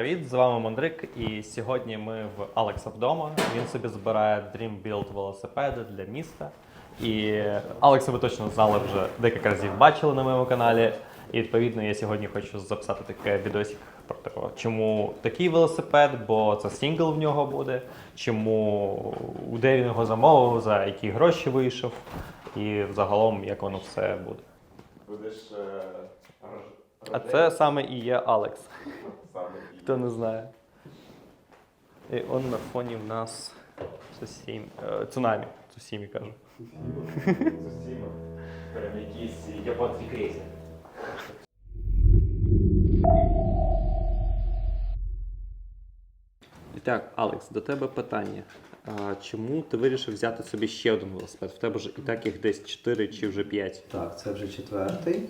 привіт! З вами Мандрик, і сьогодні ми в Алекса вдома. Він собі збирає Dream Build велосипеди для міста. І Алекса ви точно знали вже декілька разів бачили на моєму каналі. І відповідно я сьогодні хочу записати таке відосик про те, чому такий велосипед, бо це сингл в нього буде, чому де він його замовив, за які гроші вийшов, і взагалом як воно все буде. Будеш е, А це саме і є Алекс. Хто не знає. І он на фоні в нас Цусімі. е, Цунамі. Цусімі кажу. Зусім прям якийсь японський крейсер. І так, Алекс, до тебе питання. А, чому ти вирішив взяти собі ще один велосипед? В тебе ж і так їх десь 4 чи вже 5. Так, це вже четвертий.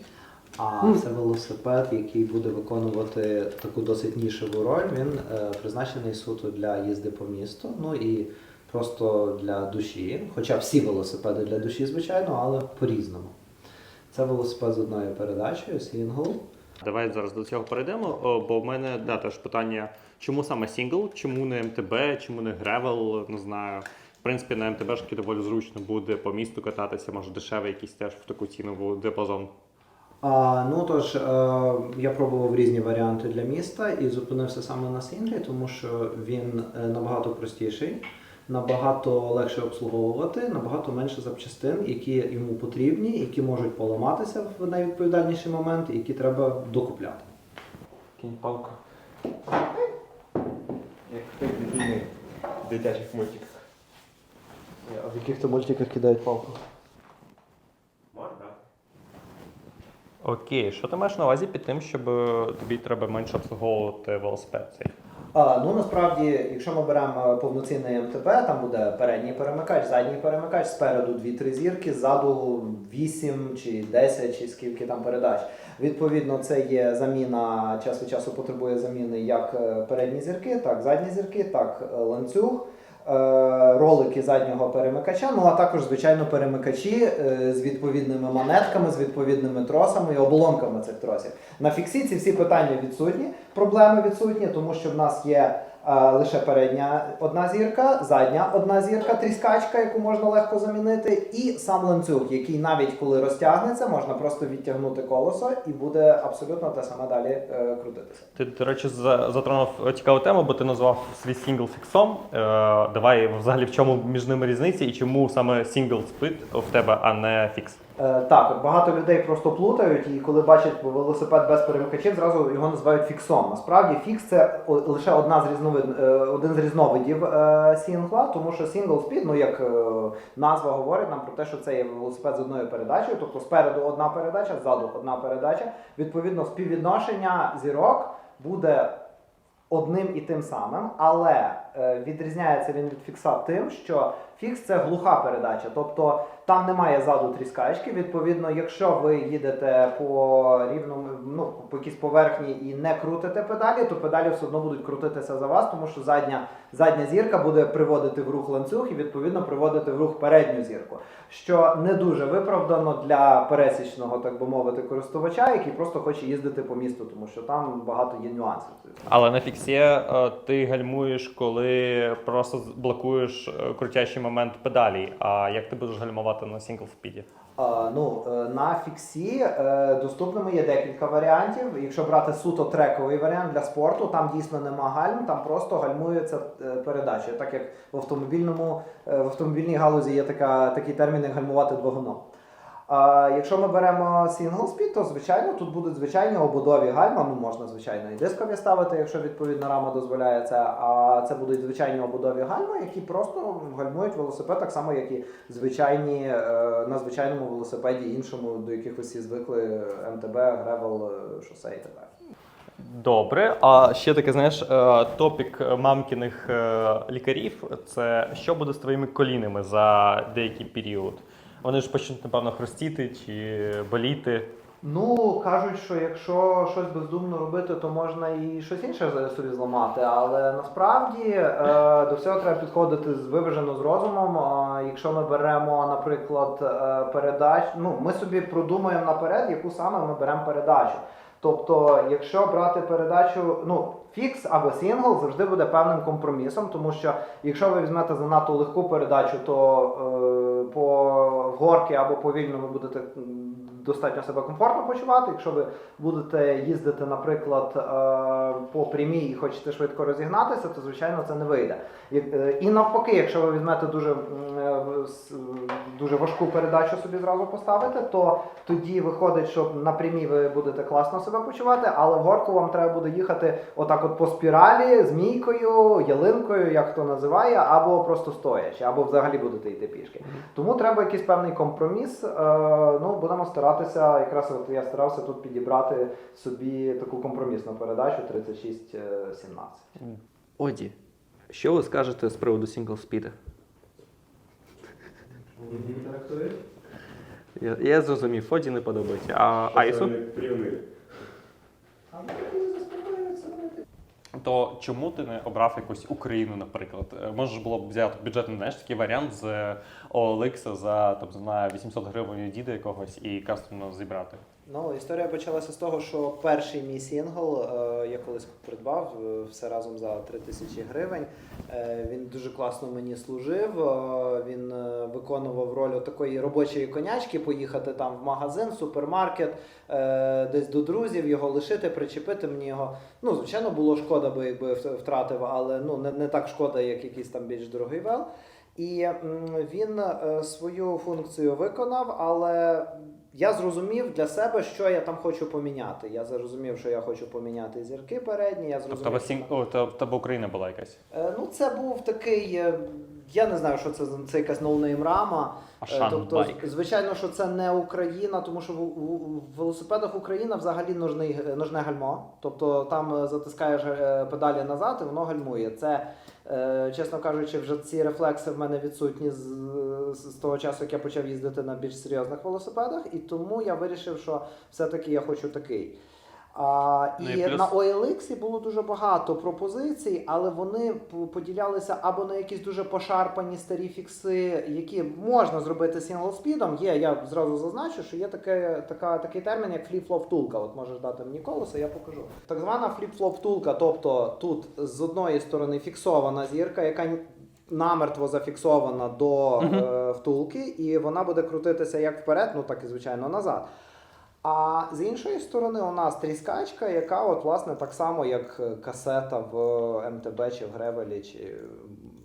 А це велосипед, який буде виконувати таку досить нішеву роль. Він е, призначений суто для їзди по місту, ну і просто для душі. Хоча всі велосипеди для душі, звичайно, але по-різному. Це велосипед з одною передачею, сінгл. Давай зараз до цього перейдемо, о, бо в мене да, теж питання, чому саме сингл, чому не МТБ, чому не Гревел, не знаю. В принципі, на МТБ ж доволі зручно буде по місту кататися, може дешевий якийсь теж в таку цінову диапазон. А, ну тож, е, я пробував різні варіанти для міста і зупинився саме на сінглі, тому що він е, набагато простіший, набагато легше обслуговувати, набагато менше запчастин, які йому потрібні, які можуть поламатися в найвідповідальніший момент, і які треба докупляти. Кінь палку. Як в тих дитячих мультиках. А в яких то мультиках кидають палку? Можна? Окей, що ти маєш на увазі під тим, щоб е, тобі треба менше обслуговувати велосипед цей? А, ну насправді, якщо ми беремо повноцінний МТБ, там буде передній перемикач, задній перемикач, спереду 2-3 зірки, ззаду 8 чи 10 чи скільки там передач. Відповідно, це є заміна, час від часу потребує заміни як е, передні зірки, так задні зірки, так е, ланцюг. Ролики заднього перемикача, ну а також, звичайно, перемикачі е, з відповідними монетками, з відповідними тросами і оболонками цих тросів. На фіксі ці всі питання відсутні, проблеми відсутні, тому що в нас є лише передня одна зірка, задня одна зірка, тріскачка, яку можна легко замінити, і сам ланцюг, який навіть коли розтягнеться, можна просто відтягнути колесо і буде абсолютно те саме далі е, крутитися. Ти, до речі, затронув цікаву тему, бо ти назвав свій сингл фіксом. Е, давай взагалі в чому між ними різниця і чому саме сингл спит в тебе, а не фікс? Е, так, багато людей просто плутають, і коли бачать велосипед без перемикачів, зразу його називають фіксом. Насправді фікс це лише одна з різновид, е, один з різновидів е, сінгла, тому що сингл спід, ну як назва говорить нам про те, що це є велосипед з одною передачею, тобто спереду одна передача, ззаду одна передача. Відповідно, співвідношення зірок буде одним і тим самим, але відрізняється він від фікса тим, що фікс це глуха передача, тобто там немає ззаду тріскачки. Відповідно, якщо ви їдете по рівному, ну по якійсь поверхні і не крутите педалі, то педалі все одно будуть крутитися за вас, тому що задня, задня зірка буде приводити в рух ланцюг і відповідно приводити в рух передню зірку. Що не дуже виправдано для пересічного, так би мовити, користувача, який просто хоче їздити по місту, тому що там багато є нюансів. Але на фіксі е, ти гальмуєш, коли просто блокуєш е, крутящий момент педалі. А як ти будеш гальмувати на сингл спіді? Ну, е, на фіксі е, доступними є декілька варіантів. Якщо брати суто трековий варіант для спорту, там дійсно нема гальм, там просто гальмується передача. Так як в автомобільному в автомобільній галузі є така, такий термін, як гальмувати двигуном. А якщо ми беремо single speed, то звичайно тут будуть звичайні обудові гальма. Ну можна звичайно і дискові ставити, якщо відповідна рама дозволяє це. А це будуть звичайні обудові гальма, які просто гальмують велосипед, так само, як і звичайні е, на звичайному велосипеді іншому, до яких усі звикли МТБ, Гревел, е, шосе і так. Добре. А ще таке, знаєш, е, топік мамкіних лікарів це що буде з твоїми колінами за деякий період? Вони ж почнуть, напевно, хрустіти чи боліти. Ну, кажуть, що якщо щось бездумно робити, то можна і щось інше собі зламати. Але насправді е, до всього треба підходити з виважено з розумом. Е, якщо ми беремо, наприклад, е, передач, ну ми собі продумаємо наперед, яку саме ми беремо передачу. Тобто, якщо брати передачу, ну фікс або сингл завжди буде певним компромісом, тому що якщо ви візьмете занадто легку передачу, то е, по горки або повільно ви будете достатньо себе комфортно почувати. Якщо ви будете їздити, наприклад, е, по прямій і хочете швидко розігнатися, то звичайно це не вийде. Е, І навпаки, якщо ви візьмете дуже, е, дуже важку передачу собі зразу поставите, то тоді виходить, що на прямій ви будете класно себе почувати, але в горку вам треба буде їхати отак от по спіралі, змійкою, ялинкою, як хто називає, або просто стоячи, або взагалі будете йти пішки. Тому треба якийсь певний компроміс. Е, Ну, будемо старатися, якраз от я старався тут підібрати собі таку компромісну передачу 36-17. Оді, що ви скажете з приводу сингл спіда? Я, я зрозумів, Оді не подобається. А Айсу? Плівник. То чому ти не обрав якусь Україну, наприклад? Може було б взяти бюджетний знаєш, такий варіант з OLX за там, знаю, 800 гривень діда якогось і кастомно зібрати. Ну, історія почалася з того, що перший мій сингл е, я колись придбав е, все разом за 3 тисячі гривень. Е, він дуже класно мені служив. він виконував роль такої робочої конячки, поїхати там в магазин, супермаркет, десь до друзів, його лишити, причепити мені його. Ну, звичайно, було шкода, би якби втратив, але ну, не, не так шкода, як якийсь там більш дорогий вел. І він свою функцію виконав, але я зрозумів для себе, що я там хочу поміняти. Я зрозумів, що я хочу поміняти зірки передні. Я Тобто в зрозумів, тебе. О, то- тебе Україна була якась. Е, ну це був такий. е, Я не знаю, що це за- це якась ноунейм рама. Е, Ашан Тобто, байк. звичайно, що це не Україна, тому що в, в, в велосипедах Україна взагалі нужний, нужне гальмо. Тобто там е, затискаєш е, педалі назад і воно гальмує. Це, чесно кажучи, вже ці рефлекси в мене відсутні з, з того часу, як я почав їздити на більш серйозних велосипедах, і тому я вирішив, що все-таки я хочу такий. А, і, Ну і плюс- на OLX було дуже багато пропозицій, але вони поділялися або на якісь дуже пошарпані старі фікси, які можна зробити сінглспідом. Є, я зразу зазначу, що є таке, така, такий термін, як фліп-флоп втулка. От можеш дати мені колесо, я покажу. Так звана фліп-флоп втулка, тобто тут з одної сторони фіксована зірка, яка намертво зафіксована до Мгм. е, втулки, і вона буде крутитися як вперед, ну так і звичайно назад. А з іншої сторони, у нас тріскачка, яка, от, власне, так само, як е, касета в МТБ чи в Гревелі, чи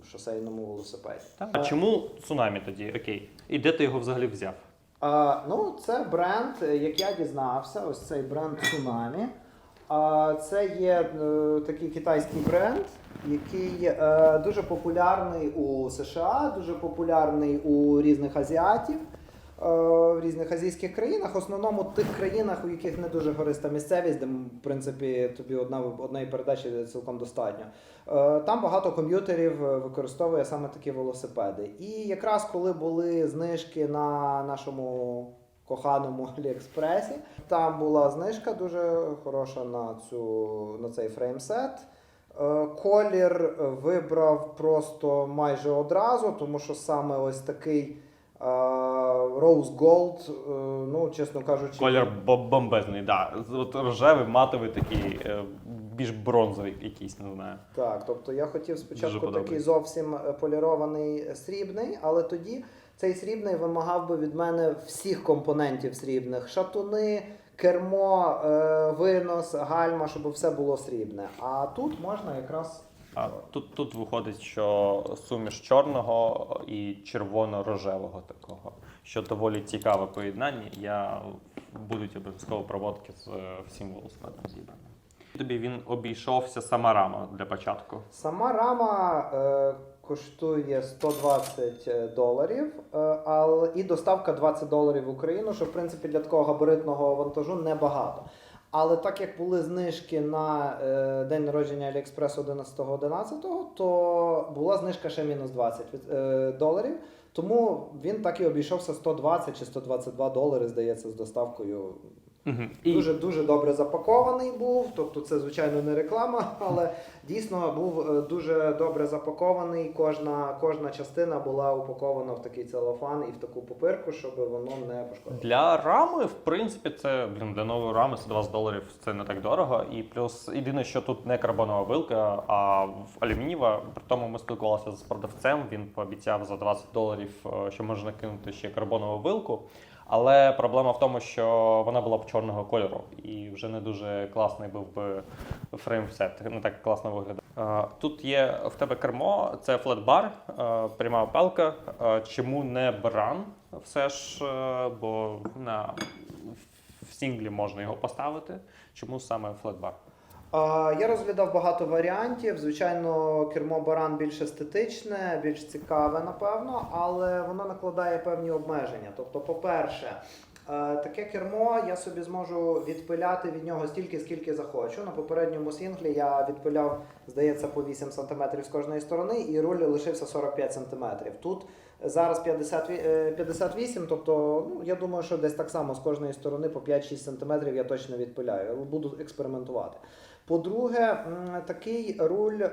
в шосейному велосипеді. А чому цунамі тоді? Окей. І де ти його взагалі взяв? А, ну, це бренд, е, як я дізнався, ось цей бренд Tsunami. А, це є е, такий китайський бренд, який е, дуже популярний у США, дуже популярний у різних азіатів. Е, В різних азійських країнах, в основному тих країнах, у яких не дуже гориста місцевість, де в принципі тобі одна одної передачі цілком достатньо. Е, Там багато комп'ютерів е, використовує саме такі велосипеди. І якраз коли були знижки на нашому коханому Аліекспресі, там була знижка дуже хороша на, цю, на цей фреймсет. Колір вибрав просто майже одразу, тому що саме ось такий Rose Gold, е, ну, чесно кажучи, Колір бо- бомбезний, да. От рожевий, матовий такий, е, більш бронзовий якийсь, не знаю. Так, тобто я хотів спочатку такий зовсім е, полірований срібний, але тоді цей срібний вимагав би від мене всіх компонентів срібних: шатуни, кермо, винос, гальма, щоб все було срібне. А тут можна якраз А тут, тут виходить, що суміш чорного і червоно-рожевого такого, що доволі цікаве поєднання. Я будуть обов'язково проводки з е, всім велосипедом зібраним. Тобі він обійшовся сама рама для початку. Сама рама е, коштує 120 доларів, е, але і доставка 20 доларів в Україну, що в принципі для такого габаритного вантажу небагато. Але так як були знижки на е, день народження AliExpress 11.11, то була знижка ще мінус 20 е, доларів. Тому він так і обійшовся 120 чи 122 долари, здається, з доставкою І Дуже дуже добре запакований був. Тобто, це звичайно не реклама, але дійсно був е, дуже добре запакований. Кожна, кожна частина була упакована в такий целофан і в таку пупирку, щоб воно не пошкодило. Для рами, в принципі, це блін, для нової рами 120 доларів це не так дорого. І плюс єдине, що тут не карбонова вилка, а в алюмінієва. При тому ми спілкувалися з продавцем. Він пообіцяв за 20 доларів, е, що можна кинути ще карбонову вилку. Але проблема в тому, що вона була б чорного кольору, і вже не дуже класний був би фреймсет, не так класно виглядає. Тут є в тебе кермо, це флетбар, пряма палка. Е, Чому не бран? Все ж, бо на в сінглі можна його поставити. Чому саме флетбар? Я розглядав багато варіантів. Звичайно, кермо баран більш естетичне, більш цікаве, напевно, але воно накладає певні обмеження. Тобто, по-перше, е, таке кермо я собі зможу відпиляти від нього стільки, скільки захочу. На попередньому сінглі я відпиляв, здається, по 8 см з кожної сторони, і руль лишився 45 см. Тут зараз 50, ві- е, 58, тобто ну, я думаю, що десь так само з кожної сторони по 5-6 см я точно відпиляю. Буду експериментувати. По-друге, такий руль е,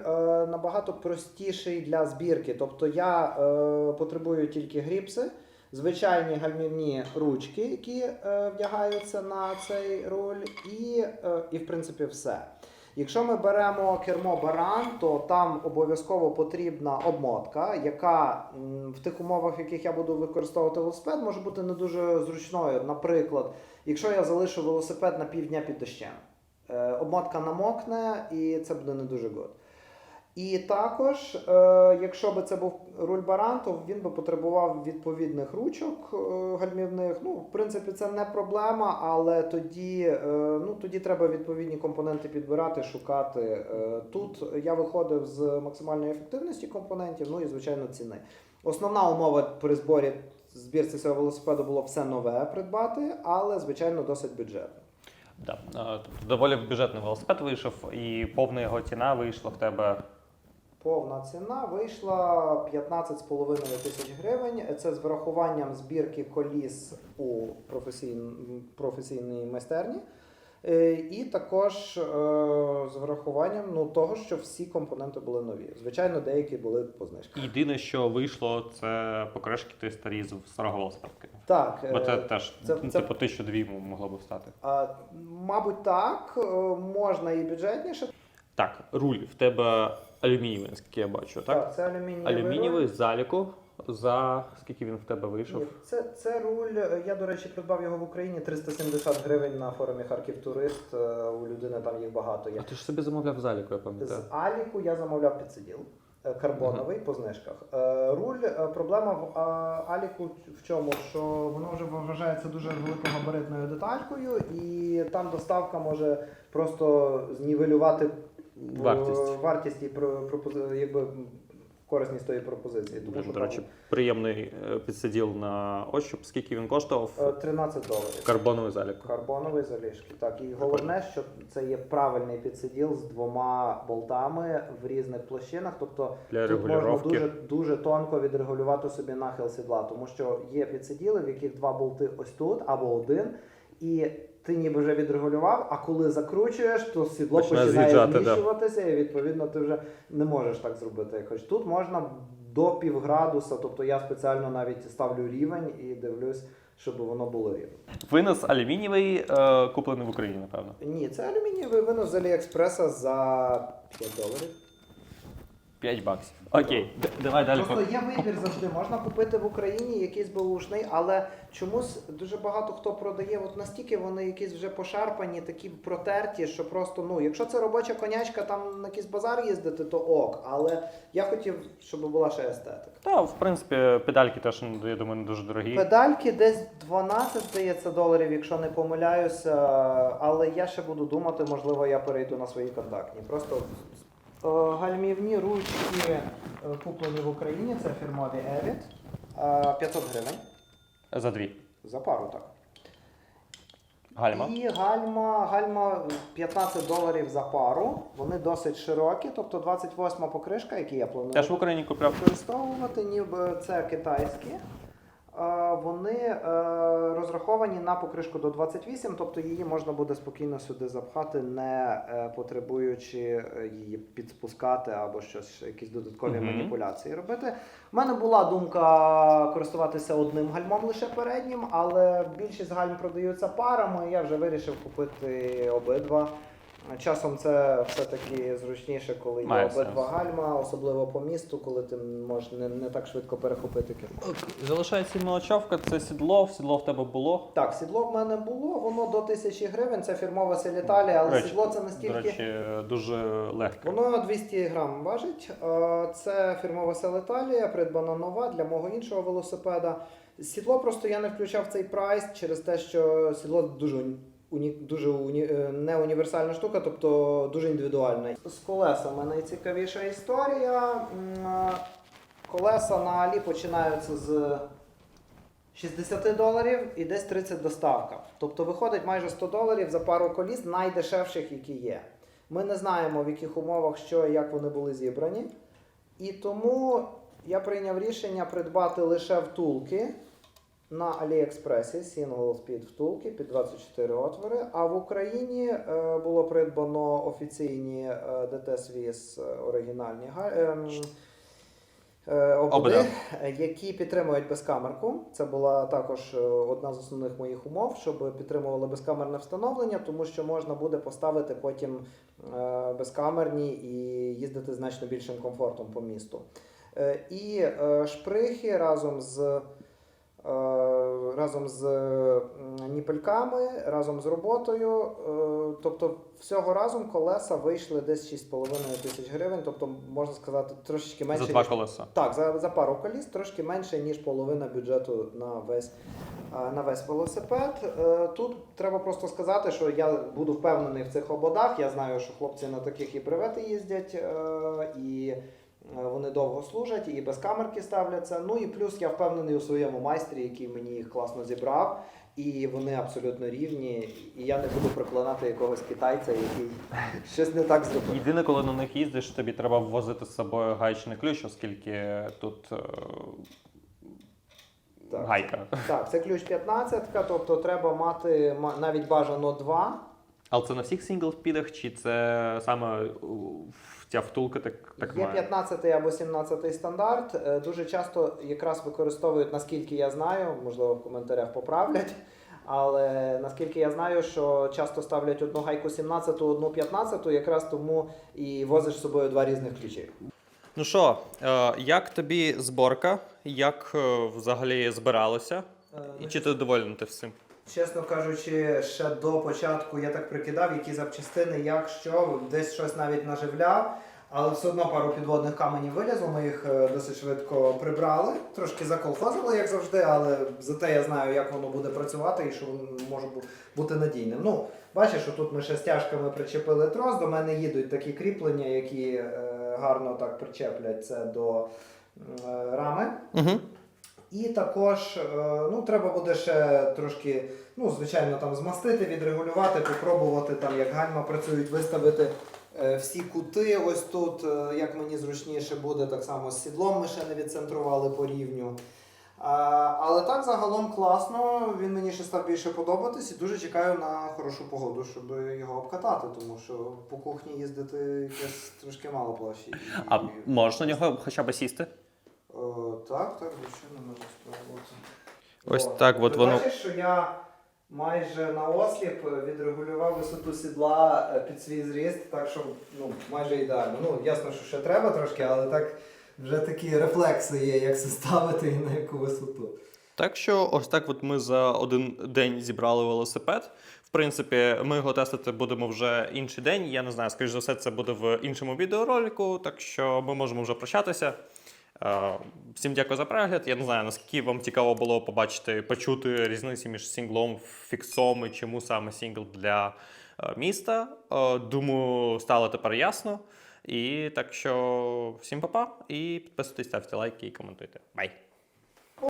набагато простіший для збірки. Тобто я е, потребую тільки гріпси, звичайні гальмівні ручки, які е, вдягаються на цей руль, і, і в принципі все. Якщо ми беремо кермо баран, то там обов'язково потрібна обмотка, яка в тих умовах, в яких я буду використовувати велосипед, може бути не дуже зручною. Наприклад, якщо я залишу велосипед на півдня під дощем. Е, обмотка намокне і це буде не дуже год. І також, е, якщо би це був руль баран, то він би потребував відповідних ручок е, гальмівних. Ну, в принципі, це не проблема, але тоді, ну, тоді треба відповідні компоненти підбирати, шукати. Тут я виходив з максимальної ефективності компонентів, ну і звичайно ціни. Основна умова при зборі збірці цього велосипеду було все нове придбати, але звичайно досить бюджетно. Да. Е, доволі бюджетний велосипед вийшов, і повна його ціна вийшла в тебе. Повна ціна вийшла 15,5 тисяч гривень. Це з врахуванням збірки коліс у професійн- професійній майстерні. Е, І також е, з врахуванням ну, того, що всі компоненти були нові. Звичайно, деякі були по знижках. Єдине, що вийшло, це покришки ти старі з старого велосипедки. Так, Бо це е, теж це- ну, це- типу тисячу дві могло б стати. а, мабуть, так, можна і бюджетніше. Так, руль в тебе алюмінієвий, наскільки я бачу, так? це алюмінієвий. Алюмінієвий руль. заліку. За скільки він в тебе вийшов? Ні, це, це руль. е, Я, до речі, придбав його в Україні 370 гривень на форумі Харків Турист. Е, У людини там їх багато є. А ти ж собі замовляв заліку, я З. Аліку я замовляв підсиділ е, карбоновий по знижках. Руль, проблема в Аліку в чому? Що воно вже вважається дуже великогабаритною деталькою, і там доставка може просто знівелювати Вартість. вартість і якби корисність тої пропозиції. Тому що до там, речі, приємний е, підсиділ на ощуп. Скільки він коштував? е, 13 доларів. Карбоновий залік. Карбоновий залишки. Так, і головне, що це є правильний підсиділ з двома болтами в різних площинах. Тобто Для тут можна регулювання. дуже, дуже тонко відрегулювати собі нахил сідла, тому що є підсиділи, в яких два болти ось тут або один, і ти ніби вже відрегулював, а коли закручуєш, то сідло Починає починає з'їжджати, да. зміщуватися, і відповідно ти вже не можеш так зробити. хочеш. Тут можна до півградуса, тобто я спеціально навіть ставлю рівень і дивлюсь, щоб воно було рівно. Винос алюмінієвий, е, куплений в Україні, напевно. Ні, це алюмінієвий винос з Аліекспреса за 5 доларів. 5 баксів. Окей, д- давай далі. Просто є вибір завжди. Можна купити в Україні якийсь беушний, але чомусь дуже багато хто продає. От настільки вони якісь вже пошарпані, такі протерті, що просто ну, якщо це робоча конячка, там на якийсь базар їздити, то ок. Але я хотів, щоб була ще естетика. Та, в принципі, педальки теж, ну, я думаю, не дуже дорогі. Педальки десь 12, здається, доларів, якщо не помиляюся. Але я ще буду думати, можливо, я перейду на свої контактні. Просто гальмівні ручки е, куплені в Україні, це фірмові Evit. Е, 500 гривень За дві. за пару, так. Гальма. І гальма, гальма 15 доларів за пару. Вони досить широкі, тобто 28 покришка, які я планую Теж в Україні купляв. використовувати, ніби це китайські. Е, Вони е, розраховані на покришку до 28, тобто її можна буде спокійно сюди запхати, не е, потребуючи її підспускати або щось, якісь додаткові Мгм. маніпуляції робити. У мене була думка користуватися одним гальмом лише переднім, але більшість гальм продаються парами. Я вже вирішив купити обидва. Часом це все-таки зручніше, коли є Має обидва сенс. гальма, особливо по місту, коли ти можеш не, не так швидко перехопити кермо. Залишається мелочовка, це сідло, сідло в тебе було. Так, сідло в мене було, воно до 1000 гривень, це фірмова Селіталі, але До речі, сідло це До настільки. речі, дуже легке. Воно 200 грам важить. Е, Це фірмова Селеталія, придбана нова для мого іншого велосипеда. Сідло просто я не включав в цей прайс через те, що сідло дуже уні- дуже уні, е, не універсальна штука, тобто дуже індивідуальна. З колесами найцікавіша історія. Е, Колеса на Алі починаються з 60 доларів і десь 30 доставка. Тобто виходить майже 100 доларів за пару коліс найдешевших, які є. Ми не знаємо, в яких умовах що і як вони були зібрані. І тому я прийняв рішення придбати лише втулки на AliExpress, single speed втулки під 24 отвори. А в Україні е, було придбано офіційні е, DT Swiss е, оригінальні ем, ободи, які підтримують безкамерку. Це була також одна з основних моїх умов, щоб підтримували безкамерне встановлення, тому що можна буде поставити потім безкамерні і їздити значно більшим комфортом по місту. І шприхи разом з, разом з ніпельками, разом з роботою. е, Тобто всього разом колеса вийшли десь 6,5 тисяч гривень, тобто можна сказати трошечки менше. За два ніж- колеса. так, за, за пару коліс трошки менше, ніж половина бюджету на весь, на весь велосипед. Е, Тут треба просто сказати, що я буду впевнений в цих ободах. Я знаю, що хлопці на таких і бревети їздять, е, і е, вони довго служать, і без камерки ставляться. Ну і плюс я впевнений у своєму майстрі, який мені їх класно зібрав. І вони абсолютно рівні, і я не буду проклинати якогось китайця, який щось не так зробив. Єдине, коли на них їздиш, тобі треба ввозити з собою гаечний ключ, оскільки тут е, Так. гайка. Так, це ключ 15, тобто треба мати навіть бажано два. Але це на всіх сінглспідах, чи це саме ця втулка так, так Є має? 15 або 17 стандарт. Е, Дуже часто якраз використовують, наскільки я знаю, можливо, в коментарях поправлять. Але наскільки я знаю, що часто ставлять одну гайку 17, одну 15, якраз тому і возиш з собою два різних ключі. Ну що, е, як тобі зборка? Як е, взагалі збиралося? І чи ти довольний ти всім? Чесно кажучи, ще до початку я так прикидав, які запчастини, як що, десь щось навіть наживляв, але все одно пару підводних каменів вилізло, ми їх е, досить швидко прибрали, трошки заколхозили, як завжди, але зате я знаю, як воно буде працювати і що воно може бути надійним. Ну, бачиш, що тут ми ще стяжками причепили трос, до мене їдуть такі кріплення, які е, гарно так причеплять це до е, рами. Угу. І також е, ну, треба буде ще трошки, ну, звичайно, там змастити, відрегулювати, попробувати, там, як гальма працюють, виставити е, всі кути ось тут, е, як мені зручніше буде, так само з сідлом ми ще не відцентрували по рівню. Але так загалом класно, він мені ще став більше подобатись і дуже чекаю на хорошу погоду, щоб його обкатати, тому що по кухні їздити якось трошки мало площі. А можеш на нього хоча б сісти? О, так, так, звичайно, можу спробувати. Ось так от ти воно- Бачиш, що я майже на осліп відрегулював висоту сідла е, під свій зріст, так що ну, майже ідеально. Ну, ясно, що ще треба трошки, але так вже такі рефлекси є, як це ставити і на яку висоту. Так що ось так от ми за один день зібрали велосипед. В принципі, ми його тестити будемо вже інший день. Я не знаю, скоріш за все, це буде в іншому відеоролику, так що ми можемо вже прощатися. Е, Всім дякую за перегляд. Я не знаю, наскільки вам цікаво було побачити, почути різниці між сінглом, фіксом і чому саме сінгл для е, міста. Е, Думаю, стало тепер ясно. І так що всім па-па і підписуйтесь, ставте лайки і коментуйте. Бай!